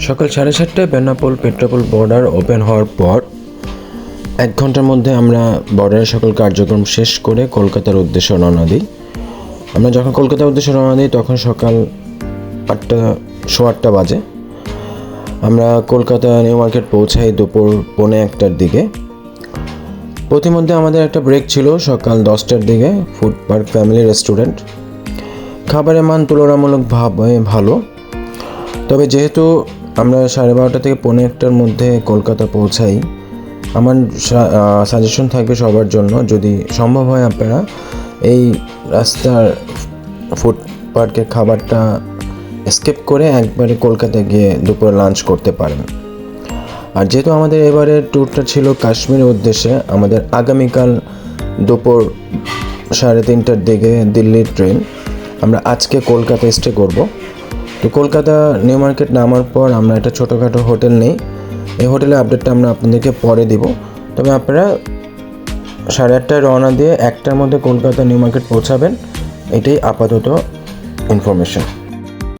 সকাল সাড়ে সাতটায় বেনাপোল পেট্রাপোল বর্ডার ওপেন হওয়ার পর এক ঘণ্টার মধ্যে আমরা বর্ডারের সকল কার্যক্রম শেষ করে কলকাতার উদ্দেশ্যে রওনা দিই। আমরা যখন কলকাতার উদ্দেশ্যে রওনা দিই, তখন সকাল আটটা, সোয়া আটটা বাজে। আমরা কলকাতা নিউ মার্কেট পৌঁছাই দুপুর পৌনে একটার দিকে। প্রতিমধ্যে আমাদের একটা ব্রেক ছিল সকাল দশটার দিকে, ফুড পার্ক ফ্যামিলি রেস্টুরেন্ট। খাবারের মান তুলনামূলকভাবে ভালো। তবে যেহেতু আমরা সাড়ে বারোটা থেকে পৌনে একটার মধ্যে কলকাতা পৌঁছাই। আমার সাজেশন থাকবে সবার জন্য। যদি সম্ভব হয় আপনারা এই রাস্তার ফুড পার্কের খাবারটা স্কিপ করে একবারে কলকাতা গিয়ে দুপুরে লাঞ্চ করতে পারেন। আর যেহেতু আমাদের এবারের ট্যুরটা ছিল কাশ্মীরের উদ্দেশ্যে, আমাদের আগামীকাল দুপুর সাড়ে তিনটার দিকে দিল্লির ট্রেন আমরা আজকে কলকাতা স্টে করব। তো কলকাতা নিউ মার্কেট নামার পর আমরা একটা ছোটোখাটো হোটেল নেই। এই হোটেলের আপডেটটা আমরা আপনাদেরকে পরে দেব। তবে আপনারা সাড়ে আটটায় রওনা দিয়ে একটার মধ্যে কলকাতা নিউ মার্কেট পৌঁছাবেন। এটাই আপাতত ইনফরমেশন